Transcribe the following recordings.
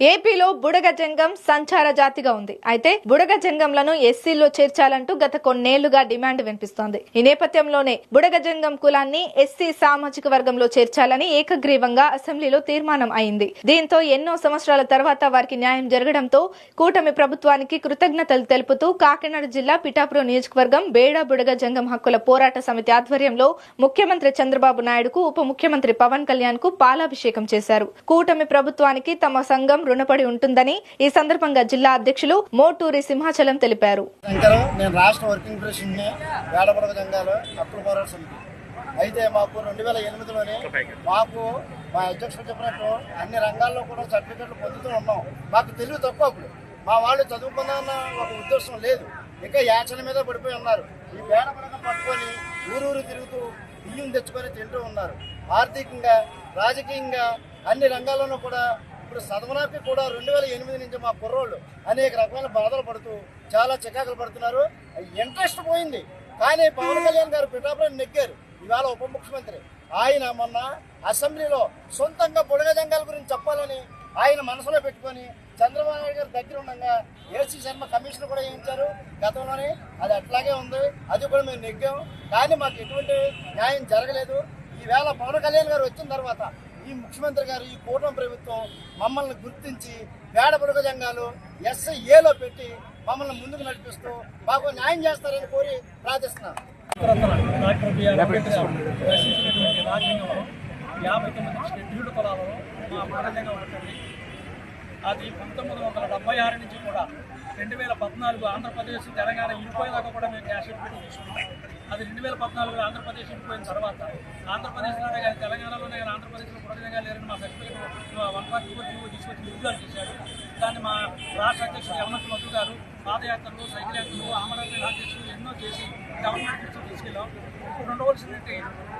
ఏపీలో బుడగ జంగం సంచార జాతిగా ఉంది. అయితే బుడగ జంగంలను ఎస్సీలో చేర్చాలంటూ గత కొన్నేళ్ళుగా డిమాండ్ వినిపిస్తోంది. ఈ నేపథ్యంలోనే బుడగ జంగం కులాన్ని ఎస్సీ సామాజిక వర్గంలో చేర్చాలని ఏకగ్రీవంగా అసెంబ్లీలో తీర్మానం అయింది. దీంతో ఎన్నో సంవత్సరాల తర్వాత వారికి న్యాయం జరగడంతో కూటమి ప్రభుత్వానికి కృతజ్ఞతలు తెలుపుతూ కాకినాడ జిల్లా పిఠాపురం నియోజకవర్గం బేడా బుడగ జంగం హక్కుల పోరాట సమితి ఆధ్వర్యంలో ముఖ్యమంత్రి చంద్రబాబు నాయుడుకు ఉప ముఖ్యమంత్రి పవన్ కళ్యాణ్కు పాలాభిషేకం చేశారు. కూటమి ప్రభుత్వానికి తమ సంఘం రుణపడి ఉంటుందని ఈ సందర్భంగా జిల్లా అధ్యక్షులు మోటూరి సింహాచలం తెలిపారు. నేను రాష్ట్ర వర్కింగ్ అయితే మాకు రెండు వేల ఎనిమిదిలోనే మాకు మా అధ్యక్షుడు చెప్పినట్టు అన్ని రంగాల్లో కూడా సర్టిఫికెట్లు పొందుతూ ఉన్నాం. మాకు తెలివి తక్కువ అప్పుడు. మా వాళ్ళు చదువుకుందామన్న ఒక ఉద్దేశం లేదు. ఇంకా యాచన మీద పడిపోయి ఉన్నారు. ఈ వేడపడక పట్టుకొని ఊరూరు తిరుగుతూ బియ్యం తెచ్చుకొని తింటూ ఉన్నారు. ఆర్థికంగా రాజకీయంగా అన్ని రంగాల్లోనూ కూడా ఇప్పుడు సదమనాకి కూడా రెండు వేల ఎనిమిది నుంచి మా కుర్రోళ్ళు అనేక రకమైన బాధలు పడుతూ చాలా చికాకులు పడుతున్నారు. ఇంట్రెస్ట్ పోయింది. కానీ పవన్ కళ్యాణ్ గారు పిఠాపురం నెగ్గారు. ఇవాళ ఉప ముఖ్యమంత్రి. ఆయన మొన్న అసెంబ్లీలో సొంతంగా బుడగ జంగాల గురించి చెప్పాలని ఆయన మనసులో పెట్టుకొని చంద్రబాబు నాయుడు గారి దగ్గర ఉండగా ఏసీ శర్మ కమిషన్ కూడా వేయించారు గతంలోనే. అది అట్లాగే ఉంది. అది కూడా మేము నెగ్గాం. కానీ మాకు ఎటువంటి న్యాయం జరగలేదు. ఈవేళ పవన్ కళ్యాణ్ గారు వచ్చిన తర్వాత ఈ ముఖ్యమంత్రి గారు ఈ కూటమి ప్రభుత్వం మమ్మల్ని గుర్తించి వేడ బుడగ జంగాలు ఎస్ఐఏలో పెట్టి మమ్మల్ని ముందుకు నడిపిస్తూ మాకు న్యాయం చేస్తారని కోరి ప్రార్థిస్తున్నాను. యాభై తొమ్మిది షెడ్యూల్డ్ కులాలలో మా ప్రజంగా ఉంటుంది అది పంతొమ్మిది వందల డెబ్బై ఆరు నుంచి కూడా రెండు వేల పద్నాలుగు ఆంధ్రప్రదేశ్ తెలంగాణ ఇరిపోయేదాకా కూడా మేము క్యాష్ పెట్టి తీసుకుంటాం అది రెండు వేల పద్నాలుగులో ఆంధ్రప్రదేశ్ ఇరిపోయిన తర్వాత ఆంధ్రప్రదేశ్లోనే కానీ తెలంగాణలోనే కానీ ఆంధ్రప్రదేశ్లో ప్రజలుగా లేరని మా certificate one forty four G O తీసుకొచ్చి విడుదల చేశారు. దాన్ని మా రాష్ట్ర అధ్యక్షుడు యమనత్ మధు గారు పాదయాత్రలు సైకిల్ యాత్రలు ఆమరాజ్య అధ్యక్షులు ఎన్నో చేసి గవర్నమెంట్ నుంచి తీసుకెళ్ళాం. ఇప్పుడు ఉండవలసిందంటే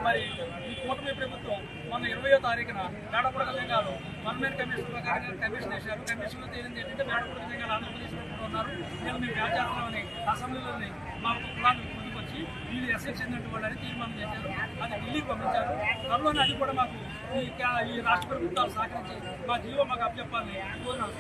మరి ఈ కూటమి ప్రభుత్వం మొన్న ఇరవయో తారీఖున మేడపూడ తెలంగాణలో వన్ మెయిన్ కమిషన్ ప్రకారంగా కమిషన్ వేశారు. కమిషన్లో తేలింది ఏంటంటే మేడపూడ తెలంగాణ ఆంధ్రప్రదేశ్లో ఉన్నారు. నేను మేము వ్యాచారంలోని అసెంబ్లీలోని మా కులాన్ని చేసి వీళ్ళు ఎస్ఎస్ చెందిన వాళ్ళని తీర్మానం చేశారు. అది ఢిల్లీకి పంపించారు. త్వరలోనే అది కూడా మాకు ఈ ఈ రాష్ట్ర ప్రభుత్వాలు సహకరించి మా జీవో మాకు అప్పచెప్పాలని కోరినాను